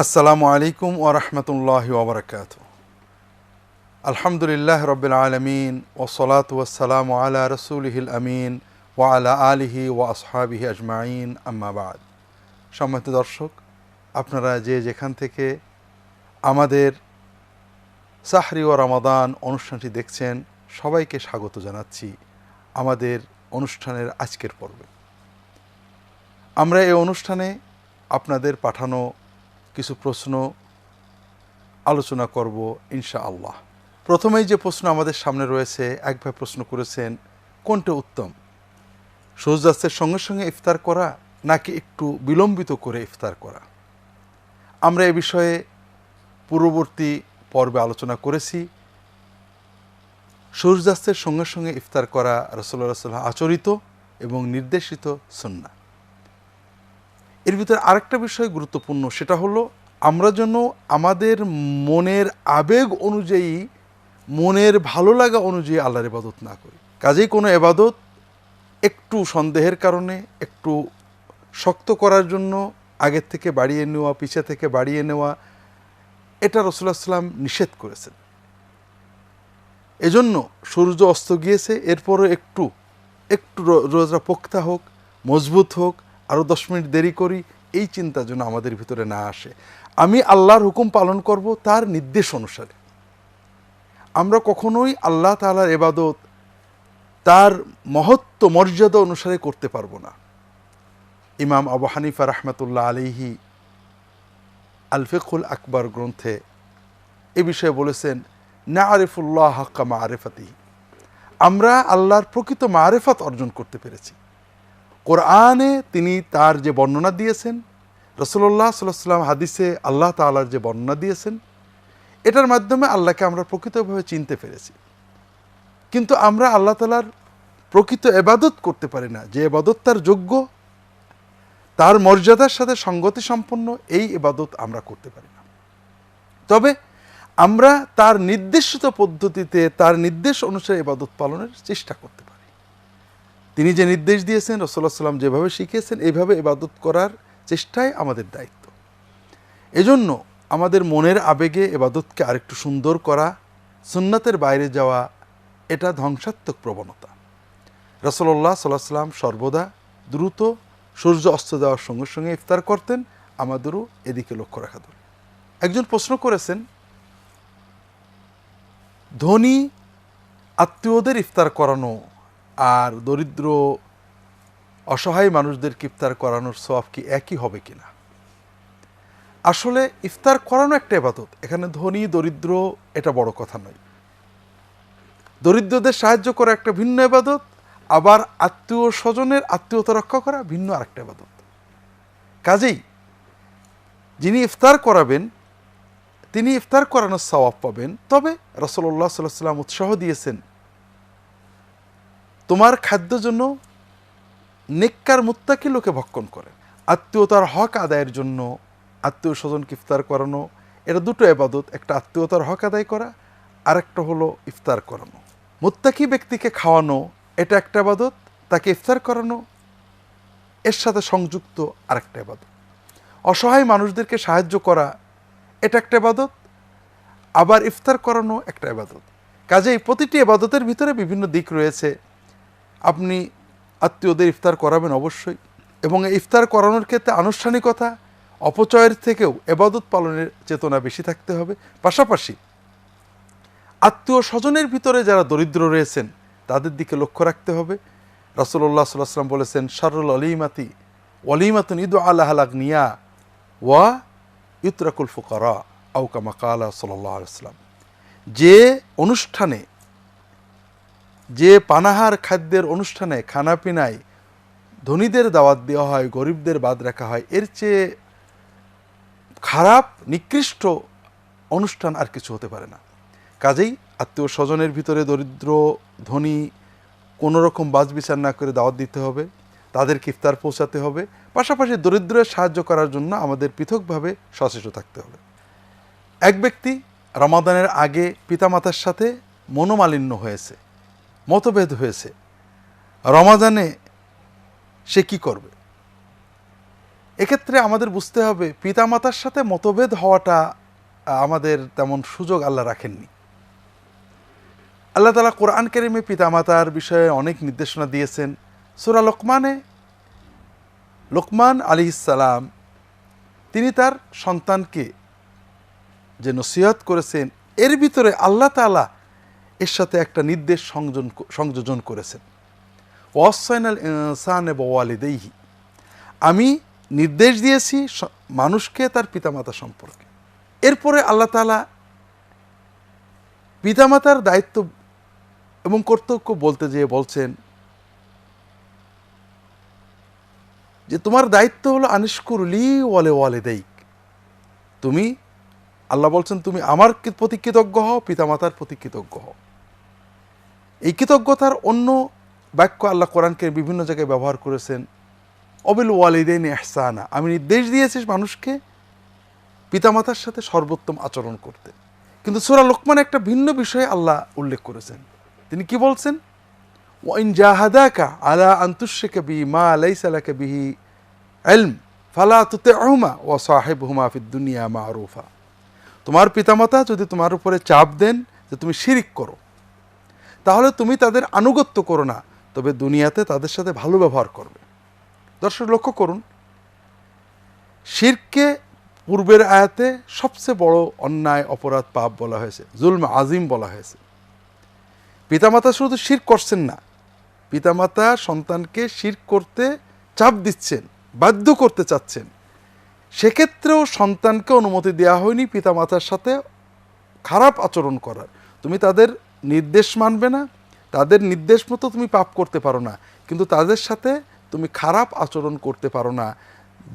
আসসালামু আলাইকুম ওরহমতুল্লাহ ওবরাকাত আলহামদুলিল্লাহ রবিল আলমিন ওসলাত ওসালাম আলা রসুলহিল আমিন ওয়া আলা আলিহি ওয়া আসহাবিহি আজমাইন আম্মাবাদ সম্মানিত দর্শক, আপনারা যে যেখান থেকে আমাদের সাহরি ও রমাদান অনুষ্ঠানটি দেখছেন, সবাইকে স্বাগত জানাচ্ছি আমাদের অনুষ্ঠানের আজকের পর্বে। আমরা এই অনুষ্ঠানে আপনাদের পাঠানো কিছু প্রশ্ন আলোচনা করব ইনশা আল্লাহ প্রথমেই যে প্রশ্ন আমাদের সামনে রয়েছে, এক ভাই প্রশ্ন করেছেন, কোনটা উত্তম? সূর্যাস্তের সঙ্গে সঙ্গে ইফতার করা নাকি একটু বিলম্বিত করে ইফতার করা? আমরা এ বিষয়ে পূর্ববর্তী পর্বে আলোচনা করেছি। সূর্যাস্তের সঙ্গে সঙ্গে ইফতার করা রসল্লা সাল্লাহ আচরিত এবং নির্দেশিত সন্না এর ভিতরে আরেকটা বিষয় গুরুত্বপূর্ণ, সেটা হলো আমরা যেন আমাদের মনের আবেগ অনুযায়ী, মনের ভালো লাগা অনুযায়ী আল্লাহর এবাদত না করি। কাজেই কোনো এবাদত একটু সন্দেহের কারণে, একটু শক্ত করার জন্য, আগের থেকে বাড়িয়ে নেওয়া, পিছে থেকে বাড়িয়ে নেওয়া, এটা সাল্লাম নিষেধ করেছেন। এজন্য সূর্য অস্ত গিয়েছে, এরপরও একটু একটু রোজা পোক্তা হোক, মজবুত হোক আরও দশ মিনিট দেরি করি, এই চিন্তা যেন আমাদের ভিতরে না আসে। আমি আল্লাহর হুকুম পালন করব তার নির্দেশ অনুসারে। আমরা কখনোই আল্লাহ তালার এবাদত তার মহত্ব, মর্যাদা অনুসারে করতে পারব না। ইমাম আবু হানিফা রহমতুল্লাহ আলিহি আলফেকুল আকবর গ্রন্থে এ বিষয়ে বলেছেন না আরিফুল্লাহ হাক্কা মা আরেফাতি আমরা আল্লাহর প্রকৃত মারেফাত অর্জন করতে পেরেছি। কোরআনে তিনি তার যে বর্ণনা দিয়েছেন রসুল্লাহ সাল্লাম হাদিসে আল্লাহ তালার যে বর্ণনা দিয়েছেন, এটার মাধ্যমে আল্লাহকে আমরা প্রকৃতভাবে চিনতে পেরেছি। কিন্তু আমরা আল্লাহ তালার প্রকৃত এবাদত করতে পারি না। যে এবাদত তার যোগ্য, তার মর্যাদার সাথে সঙ্গতি সম্পন্ন এই এবাদত আমরা করতে পারি না। তবে আমরা তার নির্দেশিত পদ্ধতিতে, তার নির্দেশ অনুসারে এবাদত পালনের চেষ্টা করতে পারি। তিনি যে নির্দেশ দিয়েছেন রসল্লাহ সাল্লাম যেভাবে শিখিয়েছেন, এইভাবে এবাদত করার চেষ্টাই আমাদের দায়িত্ব। এজন্য আমাদের মনের আবেগে এবাদতকে আরেকটু সুন্দর করা, সুন্নাতের বাইরে যাওয়া, এটা ধ্বংসাত্মক প্রবণতা। রসল্লাহ সাল্লাহ সাল্লাম সর্বদা দ্রুত সূর্য অস্ত যাওয়ার সঙ্গে সঙ্গে ইফতার করতেন, আমাদেরও এদিকে লক্ষ্য রাখা দরকার। একজন প্রশ্ন করেছেন, ধনী আত্মীয়দের ইফতার করানো আর দরিদ্র, অসহায় মানুষদের ইফতার করানোর সব কি একই হবে কিনা? আসলে ইফতার করানো একটা এবাদত এখানে ধনী, দরিদ্র, এটা বড় কথা নয়। দরিদ্রদের সাহায্য করা একটা ভিন্ন এবাদত আবার আত্মীয় স্বজনের আত্মীয়তা রক্ষা করা ভিন্ন আরেকটা এবাদত কাজেই যিনি ইফতার করাবেন, তিনি ইফতার করানোর সওয়াব পাবেন। তবে সাল্লাহ সাল্লাম উৎসাহ দিয়েছেন তোমার খাদ্য জন্য নেককার মুত্তাকি লোকে ভক্ষণ করে। আত্মীয়তার হক আদায়ের জন্য আত্মীয় স্বজনকে ইফতার করানো, এটা দুটো এবাদত একটা আত্মীয়তার হক আদায় করা আর একটা হলো ইফতার করানো। মুত্তাকি ব্যক্তিকে খাওয়ানো, এটা একটা আবাদত, তাকে ইফতার করানো, এর সাথে সংযুক্ত আরেকটা এবাদত অসহায় মানুষদেরকে সাহায্য করা, এটা একটা এবাদত আবার ইফতার করানো একটা এবাদত কাজেই প্রতিটি এবাদতের ভিতরে বিভিন্ন দিক রয়েছে। আপনি আত্মীয়দের ইফতার করাবেন অবশ্যই। এবং ইফতার করানোর ক্ষেত্রে আনুষ্ঠানিকতা, অপচয়ের থেকেও এবাদত পালনের চেতনা বেশি থাকতে হবে। পাশাপাশি আত্মীয় স্বজনের ভিতরে যারা দরিদ্র রয়েছেন, তাদের দিকে লক্ষ্য রাখতে হবে। রাসুল্লাহ সাল্লাম বলেছেন শারুল অলিমাতি অলিমাতুন ইদু আল্লাহ নিয়া ওয়া ইতরাকুল ফুকারা আউকামা কালা সাল্লাহ আলাইসলাম যে অনুষ্ঠানে যে পানাহার খাদ্যের অনুষ্ঠানে খানাপিনায় ধনীদের দাওয়াত দেওয়া হয়, গরিবদের বাদ রাখা হয়, এর চেয়ে খারাপ, নিকৃষ্ট অনুষ্ঠান আর কিছু হতে পারে না। কাজেই আত্মীয় স্বজনের ভিতরে দরিদ্র, ধনী, কোনো রকম বাজ বিচার না করে দাওয়াত দিতে হবে, তাদেরকে ইফতার পৌঁছাতে হবে, পাশাপাশি দরিদ্রের সাহায্য করার জন্য আমাদের পৃথকভাবে সচেষ্ট থাকতে হবে। এক ব্যক্তি রমাদানের আগে পিতামাতার সাথে মনোমালিন্য হয়েছে। মতভেদ হয়েছে। রমাদানে সে কি করবে? এক্ষেত্রে আমাদের বুঝতে হবে, পিতামাতার সাথে মতভেদ হওয়াটা আমাদের তেমন সুযোগ আল্লাহ রাখেননি। আল্লাহ তালা কোরআন কেরিমে পিতামাতার বিষয়ে অনেক নির্দেশনা দিয়েছেন। সুরা লোকমানে, লোকমান আলী ইসালাম তিনি তার সন্তানকে যে নসিহত করেছেন, এর ভিতরে আল্লাহ তালা এর সাথে একটা নির্দেশ সংযোজন সংযোজন করেছেন। ওয়াসাইনাল ইনসান ওয়ালিদেইহি। আমি নির্দেশ দিয়েছি মানুষকে তার পিতামাতা সম্পর্কে। এরপরে আল্লাহ তালা পিতামাতার দায়িত্ব এবং কর্তব্য বলতে যেয়ে বলছেন যে তোমার দায়িত্ব হলো আনিসকুরলি ওয়ালে ওয়ালে দেইক তুমি আল্লাহ বলছেন, তুমি আমার প্রতি কৃতজ্ঞ হও? পিতামাতার প্রতি কৃতজ্ঞ হও। এই কৃতজ্ঞতার অন্য বাক্য আল্লাহ কোরআনকে বিভিন্ন জায়গায় ব্যবহার করেছেন, অবিল ওয়ালিদেন এহসানা আমি নির্দেশ দিয়েছি মানুষকে পিতামাতার সাথে সর্বোত্তম আচরণ করতে। কিন্তু সুরা লোকমান একটা ভিন্ন বিষয়ে আল্লাহ উল্লেখ করেছেন। তিনি কি বলছেন? ওয়াইন জাহাদাকা আলা আন্তুশেকে বি মা আলাইসালাকে বিহি এলম ফালা তুতে আহমা ও সাহেব হুমা ফিদ দুনিয়া মা আরুফা তোমার পিতামাতা যদি তোমার উপরে চাপ দেন যে তুমি শিরিক করো, তাহলে তুমি তাদের আনুগত্য করো না, তবে দুনিয়াতে তাদের সাথে ভালো ব্যবহার করবে। দর্শক, লক্ষ্য করুন, শিরকে পূর্বের আয়াতে সবচেয়ে বড় অন্যায়, অপরাধ, পাপ বলা হয়েছে, জুলম, আজিম বলা হয়েছে। পিতামাতা শুধু শির করছেন না, পিতামাতা সন্তানকে শির করতে চাপ দিচ্ছেন, বাধ্য করতে চাচ্ছেন। সেক্ষেত্রেও সন্তানকে অনুমতি দেওয়া হয়নি পিতামাতার সাথে খারাপ আচরণ করার। তুমি তাদের নির্দেশ মানবে না, তাদের নির্দেশ মতো তুমি পাপ করতে পারো না, কিন্তু তাদের সাথে তুমি খারাপ আচরণ করতে পারো না।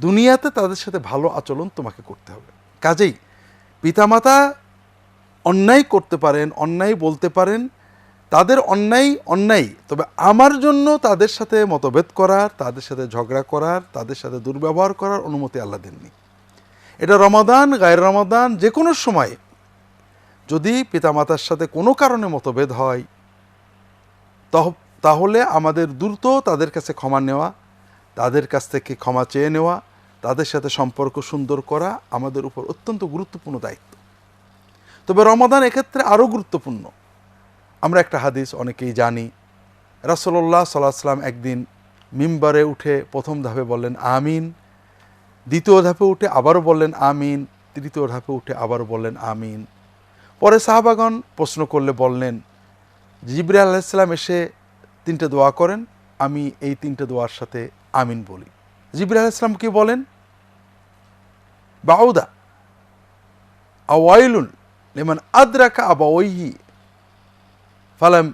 দুনিয়াতে তাদের সাথে ভালো আচরণ তোমাকে করতে হবে। কাজেই পিতামাতা অন্যায় করতে পারেন, অন্যায় বলতে পারেন তাদের অন্যায় অন্যায়, তবে আমার জন্য তাদের সাথে মতভেদ করার তাদের সাথে ঝগড়া করার তাদের সাথে দুর্ব্যবহার করার অনুমতি আল্লাহ দেননি। এটা রমাদান, গায়ের রমাদান, যে কোনো সময়। যদি পিতামাতার সাথে কোনো কারণে মতভেদ হয়, তহ- তাহলে আমাদের দ্রুত তাদের কাছে ক্ষমা নেওয়া, তাদের কাছ থেকে ক্ষমা চেয়ে নেওয়া, তাদের সাথে সম্পর্ক সুন্দর করা আমাদের উপর অত্যন্ত গুরুত্বপূর্ণ দায়িত্ব। তবে রমাদান এক্ষেত্রে আরও গুরুত্বপূর্ণ। আমরা একটা হাদিস অনেকেই জানি। রাসলল্লাহ সাল্লাহ সাল্লাম একদিন মিম্বারে উঠে প্রথম ধাপে বললেন, আমিন। দ্বিতীয় ধাপে উঠে আবারও বললেন, আমিন। তৃতীয় ধাপে উঠে আবারও বললেন, আমিন। পরে সাহাবাগন প্রশ্ন করলে বললেন জিবরি আলাইসাল্লাম এসে তিনটে দোয়া করেন, আমি এই তিনটে দোয়ার সাথে আমিন বলি। জিবরি আলাইসাল্লাম কি বলেন? বাউদা আওয়াইলুন লিমান আদরাকা আবাওয়াইহি ফালাম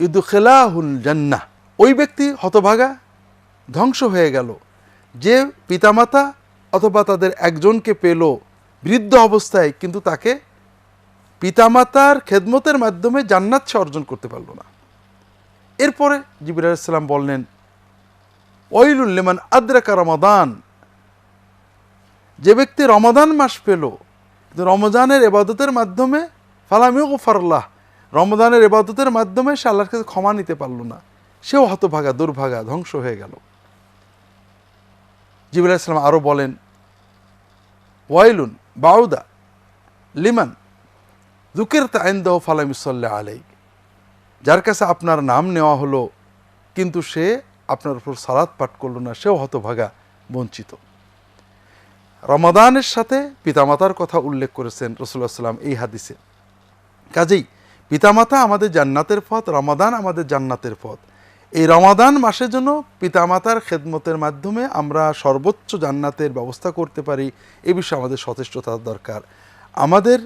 ইদুখেলাহুল জান্নাহ ওই ব্যক্তি হতভাগা, ধ্বংস হয়ে গেল। যে পিতামাতা অথবা তাদের একজনকে পেল বৃদ্ধ অবস্থায়, কিন্তু তাকে পিতামাতার খেদমতের মাধ্যমে জান্নাত সে অর্জন করতে পারল না। এরপরে জিবির আলাইসাল্লাম বললেন ওইলুল্লেমান আদ্রাকা রমাদান। যে ব্যক্তি রমাদান মাস পেল রমজানের এবাদতের মাধ্যমে ফালামিও গফারল্লাহ রমজানের এবাদতের মাধ্যমে সে আল্লাহর কাছে ক্ষমা নিতে পারল না। সেও হতভাগা, দুর্ভাগা, ধ্বংস হয়ে গেল। জিবুল ইসলাম আরও বলেন, ওয়াইলুন বাউদা লিমান দুকের তাইন্দাহ ফালামিসল্লা আলাই যার কাছে আপনার নাম নেওয়া হলো, কিন্তু সে আপনার উপর সালাদ পাঠ করল না, সেও হতভাগা, বঞ্চিত। রমাদানের সাথে পিতামাতার কথা উল্লেখ করেছেন রসুল্লাহ সাল্লাম এই হাদিসে। কাজেই পিতামাতা আমাদের জান্নাতের পথ, রমাদান আমাদের জান্নাতের পথ। এই রমাদান মাসের জন্য পিতামাতার খেদমতের মাধ্যমে আমরা সর্বোচ্চ জান্নাতের ব্যবস্থা করতে পারি, এ বিষয়ে আমাদের সচেষ্টতার দরকার। আমাদের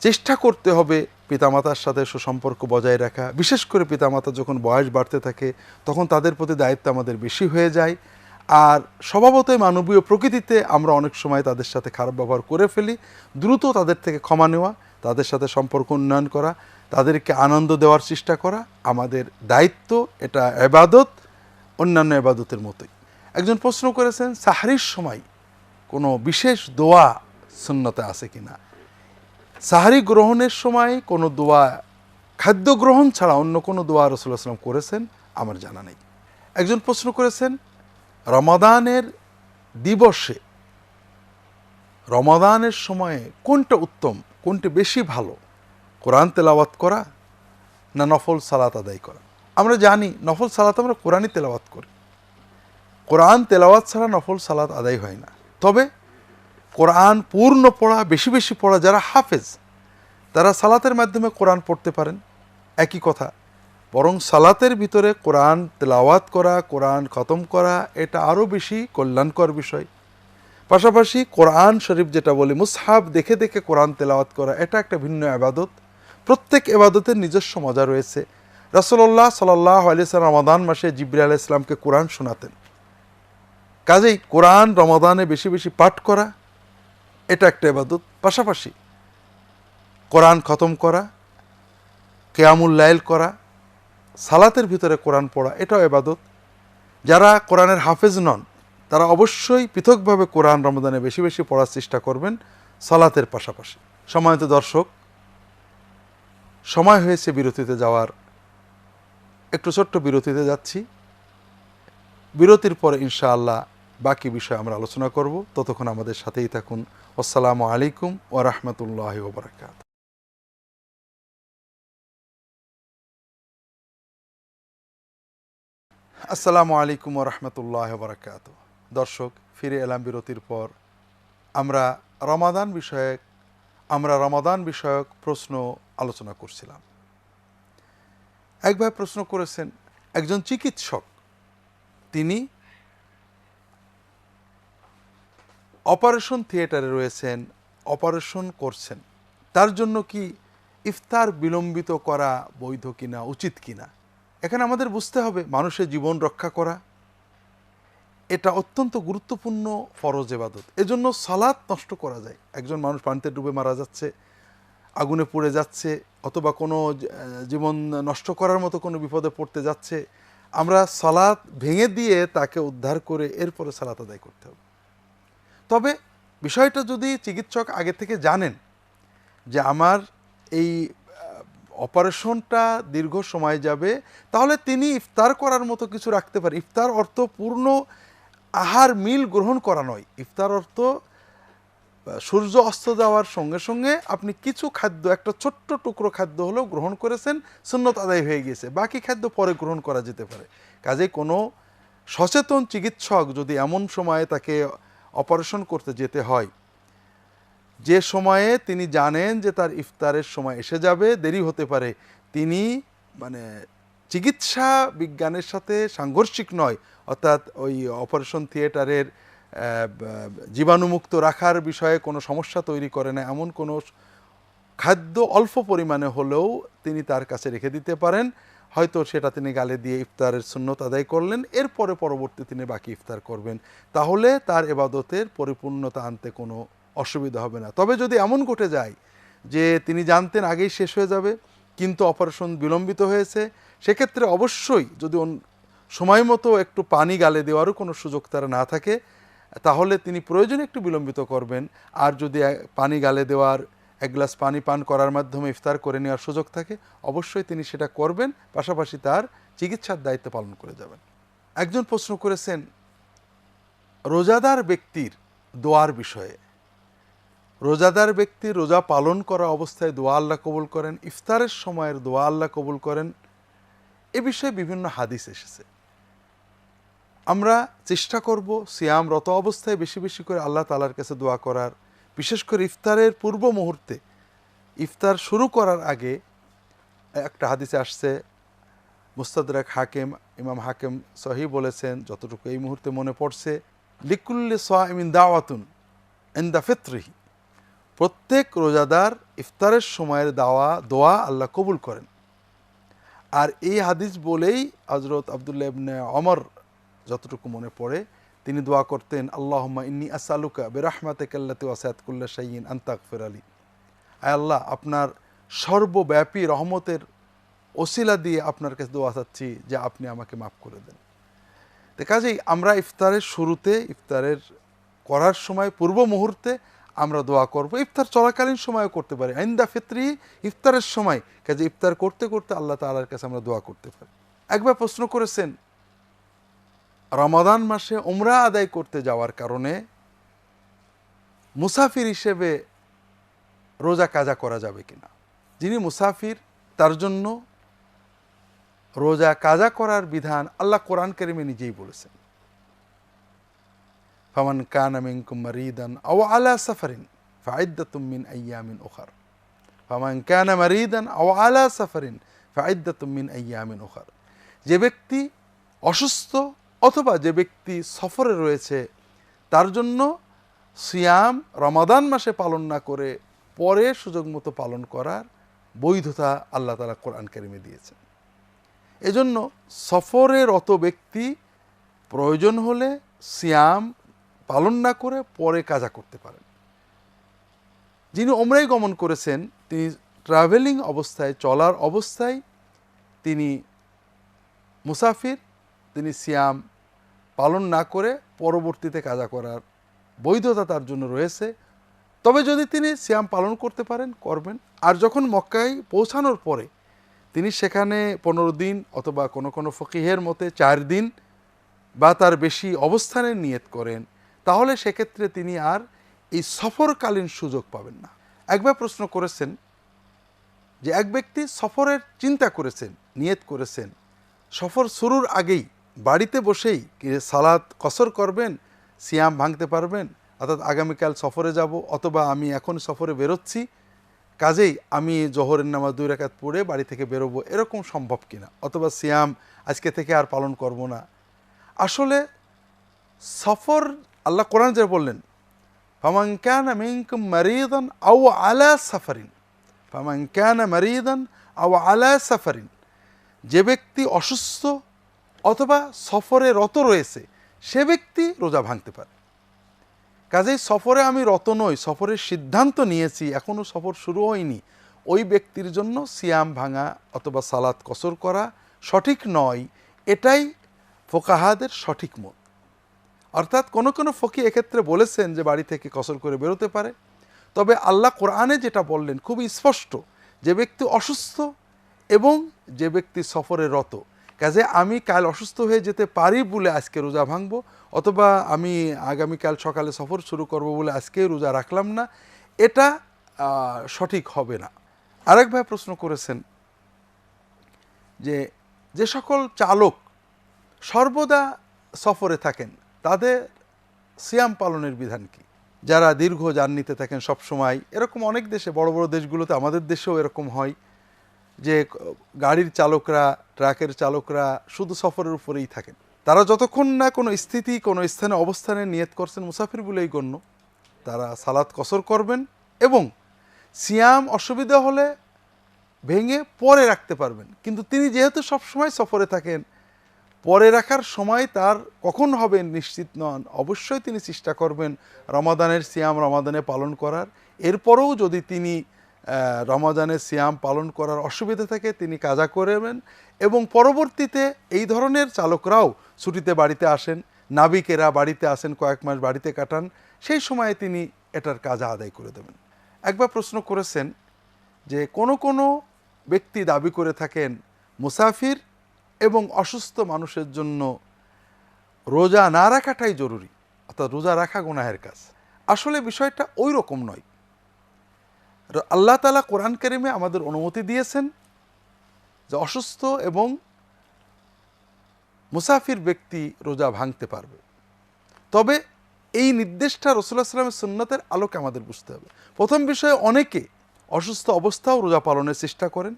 চেষ্টা করতে হবে পিতামাতার সাথে সুসম্পর্ক বজায় রাখা। বিশেষ করে পিতামাতা যখন বয়স বাড়তে থাকে, তখন তাদের প্রতি দায়িত্ব আমাদের বেশি হয়ে যায়। আর স্বভাবতই মানবীয় প্রকৃতিতে আমরা অনেক সময় তাদের সাথে খারাপ ব্যবহার করে ফেলি, দ্রুত তাদের থেকে ক্ষমা নেওয়া। তাদের সাথে সম্পর্ক উন্নয়ন করা, তাদেরকে আনন্দ দেওয়ার চেষ্টা করা, আমাদের দায়িত্ব এটা এবাদত, অন্যান্য এবাদতের মতোই। একজন প্রশ্ন করেছেন, সাহারির সময় কোনো বিশেষ দোয়া সুন্নতে আছে কিনা? সাহারি গ্রহণের সময় কোনো দোয়া, খাদ্য গ্রহণ ছাড়া অন্য কোনো দোয়া রসুল্লাহ সাল্লাম করেছেন? আমার জানা নেই। একজন প্রশ্ন করেছেন, রমাদানের দিবসে, রমাদানের সময়ে কোনটা উত্তম? কোনটি বেশি ভালো? কোরআন তেলাওয়াত করা না নফল সালাত আদায় করা? আমরা জানি নফল সালাত আমরা কোরআনই তেলাওয়াত করি। কোরআন তেলাওয়াত ছাড়া নফল সালাত আদায় হয় না। তবে কোরআন পূর্ণ পড়া, বেশি বেশি পড়া যারা হাফেজ, তারা সালাতের মাধ্যমে কোরআন পড়তে পারেন। একই কথা, বরং সালাতের ভিতরে কোরআন তেলাওয়াত করা, কোরআন খতম করা, এটা আরও বেশি কল্যাণকর বিষয়। পাশাপাশি কোরআন শরীফ যেটা বলি, মুসহাব দেখে দেখে কোরআন তেলাওয়াত করা, এটা একটা ভিন্ন আবাদত। প্রত্যেক এবাদতের নিজস্ব মজা রয়েছে। রসল্লাহ সাল্লাহ আলিয়া রমাদান মাসে জিবরি আলাহ ইসলামকে কোরআন শোনাতেন। কাজেই কোরআন রমাদানে বেশি বেশি পাঠ করা, এটা একটা এবাদত। পাশাপাশি কোরআন খতম করা, কেয়ামুল লাইল করা, সালাতের ভিতরে কোরআন পড়া, এটাও এবাদত। যারা কোরআনের হাফেজ নন তারা অবশ্যই পৃথকভাবে কোরআন রমদানে বেশি বেশি পড়ার চেষ্টা করবেন সালাতের পাশাপাশি। সময়ত দর্শক, সময় হয়েছে বিরতিতে যাওয়ার। একটু ছোট্ট বিরতিতে যাচ্ছি। বিরতির পরে ইনশাআল্লাহ বাকি বিষয়ে আমরা আলোচনা করব। ততক্ষণ আমাদের সাথেই থাকুন। আসসালামু আলাইকুম ও রহমতুল্লাহ ওবরাকাত আসসালামু আলাইকুম ও রহমতুল্লাহ বরাকাত দর্শক, ফিরে এলাম বিরতির পর। আমরা রমাদান বিষয়ক, আমরা রমাদান বিষয়ক প্রশ্ন আলোচনা করছিলাম। এক ভাই প্রশ্ন করেছেন, একজন চিকিৎসক, তিনি অপারেশন থিয়েটারে রয়েছেন, অপারেশন করছেন, তার জন্য কি ইফতার বিলম্বিত করা বৈধ কিনা, উচিত কিনা? এখানে আমাদের বুঝতে হবে, মানুষের জীবন রক্ষা করা। এটা অত্যন্ত গুরুত্বপূর্ণ ফরজ এবাদত। এজন্য সালাত নষ্ট করা যায়। একজন মানুষ পানিতে ডুবে মারা যাচ্ছে, আগুনে পুড়ে যাচ্ছে, অথবা কোনো জীবন নষ্ট করার মতো কোনো বিপদে পড়তে যাচ্ছে, আমরা সালাত ভেঙে দিয়ে তাকে উদ্ধার করে এরপরে সালাত আদায় করতে হবে। তবে বিষয়টা যদি চিকিৎসক আগে থেকে জানেন যে আমার এই অপারেশনটা দীর্ঘ সময় যাবে, তাহলে তিনি ইফতার করার মতো কিছু রাখতে পারে। ইফতার অর্থ পূর্ণ আহার মিল গ্রহণ করা নয়। ইফতার অর্থ সূর্য অস্ত যাওয়ার সঙ্গে সঙ্গে আপনি কিছু খাদ্য, একটা ছোট্ট টুকরো খাদ্য হলেও গ্রহণ করেছেন, সুন্নত আদায় হয়ে গিয়েছে। বাকি খাদ্য পরে গ্রহণ করা যেতে পারে। কাজে কোনো সচেতন চিকিৎসক যদি এমন সময়ে তাকে অপারেশন করতে যেতে হয়, যে সময়ে তিনি জানেন যে তার ইফতারের সময় এসে যাবে, দেরি হতে পারে, তিনি মানে চিকিৎসা বিজ্ঞানের সাথে সাংঘর্ষিক নয়, অর্থাৎ ওই অপারেশন থিয়েটারের জীবাণুমুক্ত রাখার বিষয়ে কোনো সমস্যা তৈরি করে না, এমন কোনো খাদ্য অল্প পরিমাণে হলেও তিনি তার কাছে রেখে দিতে পারেন। হয়তো সেটা তিনি গালে দিয়ে ইফতারের সুন্নত আদায় করলেন, এরপরে পরবর্তী তিনি বাকি ইফতার করবেন। তাহলে তার এবাদতের পরিপূর্ণতা আনতে কোনো অসুবিধা হবে না। তবে যদি এমন ঘটে যায় যে তিনি জানতেন আগেই শেষ হয়ে যাবে কিন্তু অপারেশন বিলম্বিত হয়েছে, সেক্ষেত্রে অবশ্যই যদি সময় মতো একটু পানি গালে দেওয়ারও কোনো সুযোগ তারা না থাকে, তাহলে তিনি প্রয়োজনে একটু বিলম্বিত করবেন। আর যদি পানি গালে দেওয়ার, এক গ্লাস পানি পান করার মাধ্যমে ইফতার করে নেওয়ার সুযোগ থাকে, অবশ্যই তিনি সেটা করবেন, পাশাপাশি তার চিকিৎসার দায়িত্ব পালন করে যাবেন। একজন প্রশ্ন করেছেন, রোজাদার ব্যক্তির দোয়ার বিষয়ে রোজাদার ব্যক্তি রোজা পালন করা অবস্থায় দোয়া আল্লাহ কবুল করেন, ইফতারের সময়ের দোয়া আল্লাহ কবুল করেন, এ বিষয়ে বিভিন্ন হাদিস এসেছে। আমরা চেষ্টা করব সিয়ামরত অবস্থায় বেশি বেশি করে আল্লাহ তালার কাছে দোয়া করার। বিশেষ করে ইফতারের পূর্ব মুহূর্তে, ইফতার শুরু করার আগে একটা হাদিসে আসছে, মুস্তাদরাক হাকিম, ইমাম হাকিম সহি বলেছেন, যতটুকু এই মুহূর্তে মনে পড়ছে, লিকুল্লি সোয়াইমিন দাওয়াতুন ইন দ্য ফিত্রিহি। প্রত্যেক রোজাদার ইফতারের সময়ের দাওয়া, দোয়া আল্লাহ কবুল করেন। আর এই হাদিস বলেই হজরত আবদুল্লাহ ইবনে অমর যতটুকু মনে পড়ে, তিনি দোয়া করতেন, আল্লাহম্মা ইন্নি আসালুকা বেরাহমাতে কাল্লাতে ওয়াসায়াতকুল্লা শাইন আন্তাক ফের আলী। আয় আল্লাহ, আপনার সর্বব্যাপী রহমতের ওসিলা দিয়ে আপনার কাছে দোয়া চাচ্ছি যে আপনি আমাকে মাফ করে দেন। তো কাজেই আমরা ইফতারের শুরুতে, ইফতারের করার সময়, পূর্ব মুহূর্তে আমরা দোয়া করব। ইফতার চলাকালীন সময়ও করতে পারি। আইন্দা ফিত্রি, ইফতারের সময়। কাজে ইফতার করতে করতে আল্লাহ তালার কাছে আমরা দোয়া করতে পারি। একবার প্রশ্ন করেছেন, রমাদান মাসে ওমরা আদায় করতে যাওয়ার কারণে মুসাফির হিসেবে রোজা কাজা করা যাবে কিনা? যিনি মুসাফির, তার জন্য রোজা কাজা করার বিধান আল্লাহ কোরআন কারিমে নিজেই বলেছেন। ফামান কানা মিনকুম মারিদান আও আলা সাফারিন ফাইদ্দাতুম মিন আইয়ামিন উখার ফামান কানা মারিদান আও আলা সাফারিন ফাইদ্দাতুম মিন আইয়ামিন উখার যে ব্যক্তি অসুস্থ অথবা যে ব্যক্তি সফরে রয়েছে, তার জন্য সিয়াম রমাদান মাসে পালন না করে পরে সুযোগ মতো পালন করার বৈধতা আল্লাহ তালা কোরআন কারিমে দিয়েছেন। এজন্য সফরের অত ব্যক্তি প্রয়োজন হলে সিয়াম পালন না করে পরে কাজা করতে পারেন। যিনি ওমরাই গমন করেছেন, তিনি ট্রাভেলিং অবস্থায়, চলার অবস্থায় তিনি মুসাফির, তিনি সিয়াম পালন না করে পরবর্তীতে কাজা করার বৈধতা তার জন্য রয়েছে। তবে যদি তিনি সিয়াম পালন করতে পারেন, করবেন। আর যখন মক্কায় পৌঁছানোর পরে তিনি সেখানে পনেরো দিন অথবা কোনো কোনো ফকিহের মতে চার দিন বা তার বেশি অবস্থানের নিয়ত করেন তাহলে সেক্ষেত্রে তিনি আর এই সফরকালীন সুযোগ পাবেন না। একবার প্রশ্ন করেছেন যে এক ব্যক্তি সফরের চিন্তা করেছেন, নিয়ত করেছেন, সফর শুরুর আগেই বাড়িতে বসেই সালাদ কসর করবেন, সিয়াম ভাঙতে পারবেন, অর্থাৎ আগামীকাল সফরে যাব অথবা আমি এখন সফরে বেরোচ্ছি, কাজেই আমি জোহরের নামাজ দুই রাকাত পড়ে বাড়ি থেকে বেরোবো এরকম সম্ভব কিনা? অথবা সিয়াম আজকে থেকে আর পালন করব না। আসলে সফর আল্লাহ কোরআন যে বললেন, ফামান কানা মিনকুম মারিদান আও আলা সাফারিন। ফামান কানা মারিদান আও আলা সাফারিন। যে ব্যক্তি অসুস্থ অথবা সফরে রত রয়েছে, সে ব্যক্তি রোজা ভাঙতে পারে। কাজেই সফরে আমি রত নই, সফরের সিদ্ধান্ত নিয়েছি এখনও সফর শুরু হয়নি। ওই ব্যক্তির জন্য সিয়াম ভাঙা অথবা সালাত কসর করা সঠিক নয়, এটাই ফোকাহাদের সঠিক মত। অর্থাৎ কোনো কোনো ফকি এক্ষেত্রে বলেছেন যে বাড়ি থেকে কসর করে বেরোতে পারে। তবে আল্লাহ কোরআনে যেটা বললেন খুবই স্পষ্ট, যে ব্যক্তি অসুস্থ এবং যে ব্যক্তি সফরে রত, কাজে আমি কাল অসুস্থ হয়ে যেতে পারি বলে আজকে রোজা ভাঙবো, অথবা আমি আগামীকাল সকালে সফর শুরু করব বলে আজকে রোজা রাখলাম না, এটা সঠিক হবে না। আরেক ভাই প্রশ্ন করেছেন যে যে সকল চালক সর্বদা সফরে থাকেন তাদের সিয়াম পালনের বিধান কি? যারা দীর্ঘ জার্নিতে থাকেন সব সময় এরকম অনেক দেশে, বড় বড় দেশগুলোতে, আমাদের দেশেও এরকম হয় যে, গাড়ির চালকরা, ট্রাকের চালকরা শুধু সফরের উপরেই থাকেন। তারা যতক্ষণ না কোনো স্থিতি, কোনো স্থানে অবস্থানে নিয়ত করছেন মুসাফির বলেই গণ্য। তারা সালাত কসর করবেন এবং সিয়াম অসুবিধা হলে ভেঙে পরে রাখতে পারবেন। কিন্তু তিনি যেহেতু সবসময় সফরে থাকেন পরে রাখার সময় তার কখন হবে নিশ্চিত নন অবশ্যই তিনি চেষ্টা করবেন রমাদানের সিয়াম রমাদানে পালন করার। এরপরেও যদি তিনি আহ, রমাদানের সিয়াম পালন করার অসুবিধা থাকে তিনি কাজা করবেন এবং পরবর্তীতে এই ধরনের চালকরাও ছুটিতে বাড়িতে আসেন নাবিকেরা বাড়িতে আসেন কয়েক মাস বাড়িতে কাটান সেই সময়ে তিনি এটার কাজা আদায় করে দেবেন। একবার প্রশ্ন করেছেন যে কোনো কোনো ব্যক্তি দাবি করে থাকেন মুসাফির এবং অসুস্থ মানুষের জন্য রোজা না রাখাটাই জরুরি, অর্থাৎ রোজা রাখা গুনাহের কাজ। আসলে বিষয়টা ওই রকম নয়। আল্লাহ তালা কোরআন কারিমে আমাদের অনুমতি দিয়েছেন যে অসুস্থ এবং মুসাফির ব্যক্তি রোজা ভাঙতে পারবে। তবে এই নির্দেশটা রসুল্লাহ সাল্লামের সুন্নতের আলোকে আমাদের বুঝতে হবে। প্রথম বিষয়ে অনেকে অসুস্থ অবস্থাও রোজা পালনের চেষ্টা করেন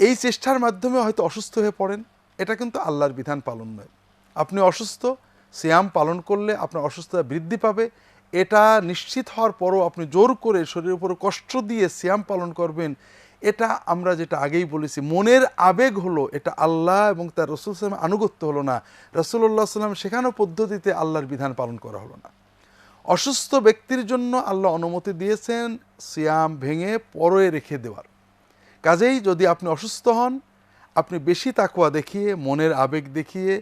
এই চেষ্টার মাধ্যমে হয়তো অসুস্থ হয়ে পড়েন। এটা কিন্তু আল্লাহর বিধান পালন নয়। আপনি অসুস্থ, সিয়াম পালন করলে আপনার অসুস্থতা বৃদ্ধি পাবে। এটা নিশ্চিত হওয়ার পরও আপনি জোর করে শরীরের উপর কষ্ট দিয়ে সিয়াম পালন করবেন। এটা আমরা যেটা আগেই বলেছি, মনের আবেগ হলো, এটা আল্লাহ এবং তার রসুল সালাম আনুগত্য হলো না। রসুল্লাহ সাল্লাম শেখানো পদ্ধতিতে আল্লাহর বিধান পালন করা হলো না। অসুস্থ ব্যক্তির জন্য আল্লাহ অনুমতি দিয়েছেন, সিয়াম ভেঙে পরে রেখে দেওয়ার। কাজেই যদি আপনি অসুস্থ হন, আপনি বেশি তাকুয়া দেখিয়ে, মনের আবেগ দেখিয়ে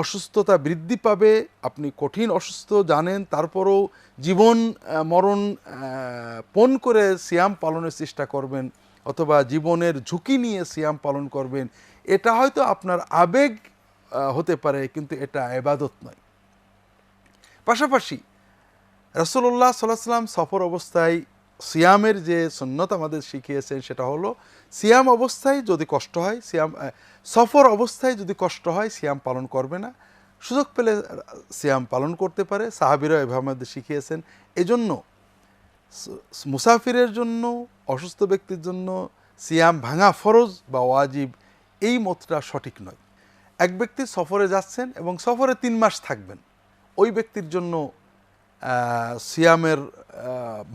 অসুস্থতা বৃদ্ধি পাবে, আপনি কঠিন অসুস্থ জানেন, তারপরও জীবন মরণ পণ করে সিয়াম পালনের চেষ্টা করবেন অথবা জীবনের ঝুঁকি নিয়ে সিয়াম পালন করবেন, এটা হয়তো আপনার আবেগ হতে পারে, কিন্তু এটা এবাদত নয়। পাশাপাশি রসুল্লাহ সাল্লাহ সাল্লাম সফর অবস্থায় সিয়ামের যে সুন্নত আমাদের শিখিয়েছেন সেটা হলো, সিয়াম অবস্থায় যদি কষ্ট হয়, সিয়াম সফর অবস্থায় যদি কষ্ট হয়, সিয়াম পালন করবে না। সুযোগ পেলে সিয়াম পালন করতে পারে। সাহাবিরা এভাবে আমাদের শিখিয়েছেন। এজন্য মুসাফিরের জন্য, অসুস্থ ব্যক্তির জন্য সিয়াম ভাঙা ফরজ বা ওয়াজিব, এই মতটা সঠিক নয়। এক ব্যক্তি সফরে যাচ্ছেন এবং সফরে তিন মাস থাকবেন। ওই ব্যক্তির জন্য সিয়ামের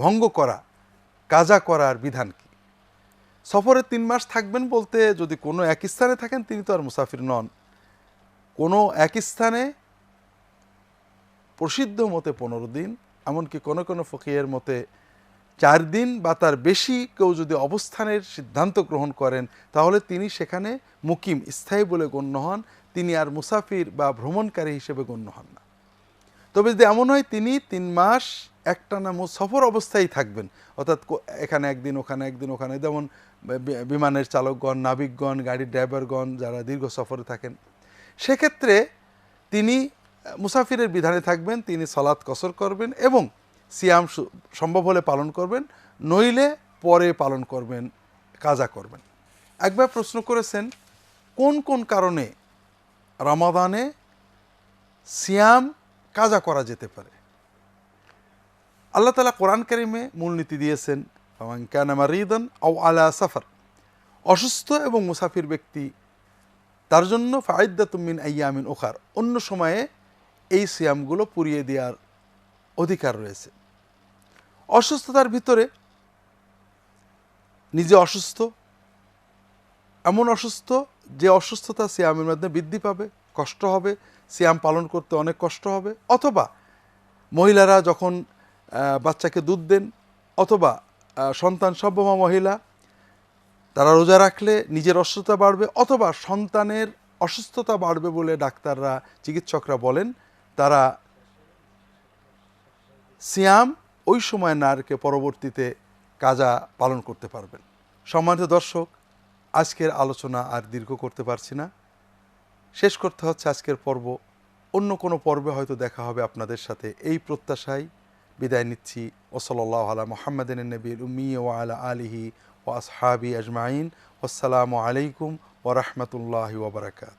ভঙ্গ করা কাজা করার বিধান কি? সফরে তিন মাস থাকবেন বলতে যদি কোনো এক স্থানে থাকেন, তিনি তো আর মুসাফির নন। কোনো এক স্থানে প্রসিদ্ধ মতে পনেরো দিন, এমনকি কোনো কোনো ফকিয়ের মতে চার দিন বা তার বেশি কেউ যদি অবস্থানের সিদ্ধান্ত গ্রহণ করেন, তাহলে তিনি সেখানে মুকিম, স্থায়ী বলে গণ্য হন। তিনি আর মুসাফির বা ভ্রমণকারী হিসেবে গণ্য হন না। তবে যদি এমন হয়, তিনি তিন মাস একটানা সফর অবস্থায় থাকবেন। অর্থাৎ এখানে একদিন, ওখানে একদিন, ওখানে। যেমন বিমানের চালকগণ, নাবিকগণ গাড়ির ড্রাইভারগণ যারা দীর্ঘ সফরে থাকেন। সেক্ষেত্রে তিনি মুসাফিরের বিধানে থাকবেন, তিনি সলাৎ কসর করবেন এবং সিয়াম সম্ভব হলে পালন করবেন, নইলে পরে পালন করবেন, কাজা করবেন। একবার প্রশ্ন করেছেন, কোন কোন কারণে রমাদানে সিয়াম কাজা করা যেতে পারে? আল্লাহ তালা কোরআন কারিমে মূলনীতি দিয়েছেন রিদন আও আলা সাফার। অসুস্থ এবং মুসাফির ব্যক্তি, তার জন্য ফায়দা তুমিন আয়ামিন ওখার অন্য সময়ে এই সিয়ামগুলো পুড়িয়ে দেওয়ার অধিকার রয়েছে। অসুস্থতার ভিতরে নিজে অসুস্থ, এমন অসুস্থ যে অসুস্থতা সিয়ামের মাধ্যমে বৃদ্ধি পাবে, কষ্ট হবে, সিয়াম পালন করতে অনেক কষ্ট হবে, অথবা মহিলারা যখন বাচ্চাকে দুধ দেন অথবা সন্তান সম্ভবা মহিলা, তারা রোজা রাখলে নিজের অসুস্থতা বাড়বে অথবা সন্তানের অসুস্থতা বাড়বে বলে ডাক্তাররা, চিকিৎসকরা বলেন, তারা সিয়াম ওই সময় না রেখে পরবর্তীতে কাজা পালন করতে পারবেন। সম্মানিত দর্শক, আজকের আলোচনা আর দীর্ঘ করতে পারছি না। শেষ করতে হচ্ছে আজকের পর্ব। অন্য কোনো পর্বে হয়তো দেখা হবে আপনাদের সাথে। এই প্রত্যাশায় বিদায় নিচ্ছি ওসলাল্লাহ আলা মোহাম্মদিন নবীল উম্মি ও আলা আলিহি ও আসহাবি আজমাইন আসসালামু আলাইকুম ওরহমতুল্লাহি ওবরাকাত